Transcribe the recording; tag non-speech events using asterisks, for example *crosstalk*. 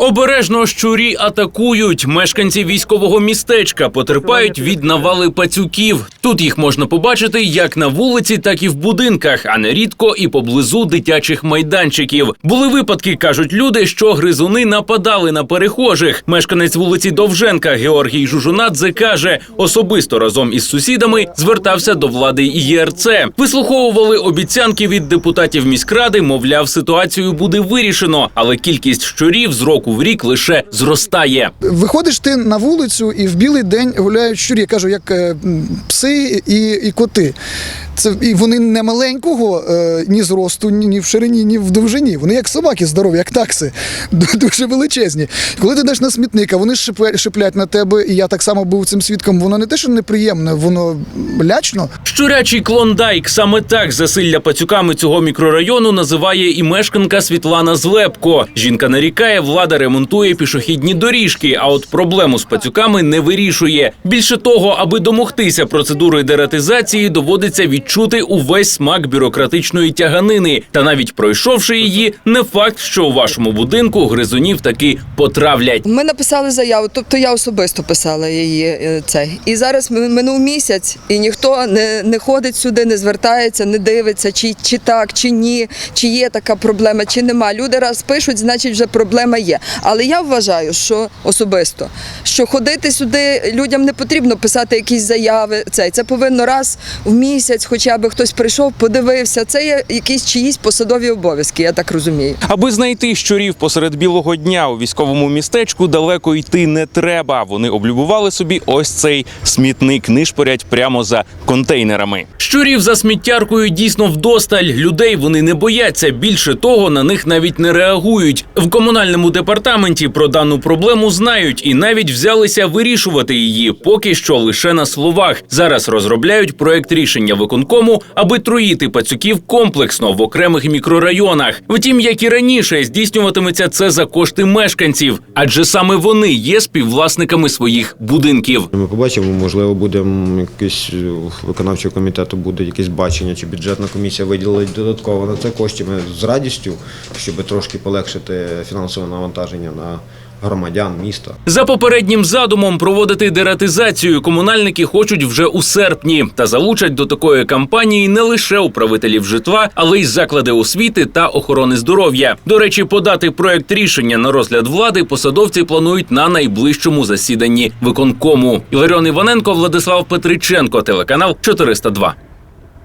Обережно щурі атакують. Мешканці військового містечка потерпають від навали пацюків. Тут їх можна побачити як на вулиці, так і в будинках, а нерідко і поблизу дитячих майданчиків. Були випадки, кажуть люди, що гризуни нападали на перехожих. Мешканець вулиці Довженка Георгій Жужунадзе каже, особисто разом із сусідами звертався до влади ЄРЦ. Вислуховували обіцянки від депутатів міськради. Мовляв, ситуацію буде вирішено, але кількість щурів з року в рік лише зростає. Виходиш ти на вулицю і в білий день гуляють щурі. Я кажу, як е, пси і, і коти. Це і вони не маленького е, ні зросту, ні, в ширині, ні в довжині. Вони як собаки здорові, як такси, *laughs* дуже величезні. Коли ти йдеш на смітник, а вони шиплять на тебе, і я так само був цим свідком. Воно не те, що неприємне, воно лячно. Щурячий клондайк саме так засилля пацюками цього мікрорайону називає і мешканка Світлана Злепко. Жінка нарікає, влада ремонтує пішохідні доріжки, а от проблему з пацюками не вирішує. Більше того, аби домогтися процедури дератизації, доводиться відчути увесь смак бюрократичної тяганини. Та навіть пройшовши її, не факт, що у вашому будинку гризунів таки потравлять. Ми написали заяву, тобто я особисто писала її е, цей. І зараз ми- минув місяць, і ніхто не, не ходить сюди, не звертається, не дивиться, чи, чи так, чи ні, чи є така проблема, чи нема. Люди раз пишуть, значить вже проблема є. Але я вважаю, що особисто, що ходити сюди людям не потрібно писати якісь заяви. Цей це повинно раз в місяць, хоча б хтось прийшов, подивився. Це є якісь чиїсь посадові обов'язки, я так розумію. Аби знайти щурів посеред білого дня у військовому містечку, далеко йти не треба. Вони облюбували собі ось цей смітник, нишпорять прямо за контейнерами. Щурів за сміттяркою дійсно вдосталь. Людей вони не бояться. Більше того, на них навіть не реагують. В комунальному департаменті про дану проблему знають і навіть взялися вирішувати її. Поки що лише на словах. Зараз розробляють проект рішення виконкому, аби троїти пацюків комплексно в окремих мікрорайонах. Втім, як і раніше, здійснюватиметься це за кошти мешканців, адже саме вони є співвласниками своїх будинків. Ми побачимо, можливо, буде якийсь е, виконавчого комітету буде якесь бачення, чи бюджетна комісія виділить додатково на це кошти. Ми з радістю, щоб трошки полегшити фінансове навантаження на громадян міста. За попереднім задумом проводити дератизацію комунальники хочуть вже у серпні та залучать до такої кампанії не лише управителів житла, але й заклади освіти та охорони здоров'я. До речі, подати проект рішення на розгляд влади посадовці планують на найближчому засіданні виконкому. Іларіон Іваненко, Владислав Петриченко, телеканал 402.